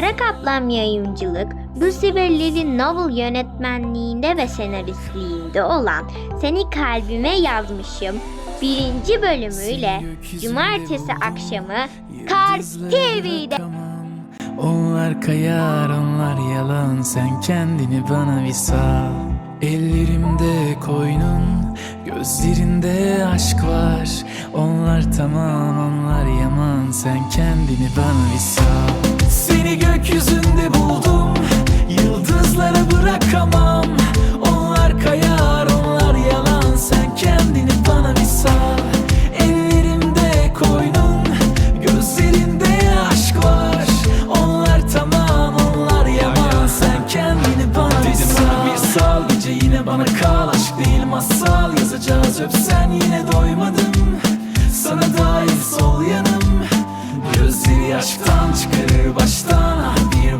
Kara Kaplan Yayıncılık, Lucy ve Lily Novel yönetmenliğinde ve senaristliğinde olan Seni Kalbime Yazmışım. Birinci bölümüyle Cumartesi akşamı Kars TV'de. Onlar kayar onlar yalan. Sen kendini bana bir sal. Ellerimde koynun Gözlerinde aşk var. Onlar tamam onlar yaman. Sen kendini bana bir sal gökyüzünde buldum. Yıldızlara bırakamam. Onlar kayar onlar yalan. Sen kendini bana bir sal. Ellerimde koynun Gözlerinde aşk var. Onlar tamam onlar yaman. Sen kendini bana bir sal. Bir sal. Gece yine bana kal. Aşk değil masal yazacağız. Öpsen yine doymadım aşktan çıkarır baştan Ah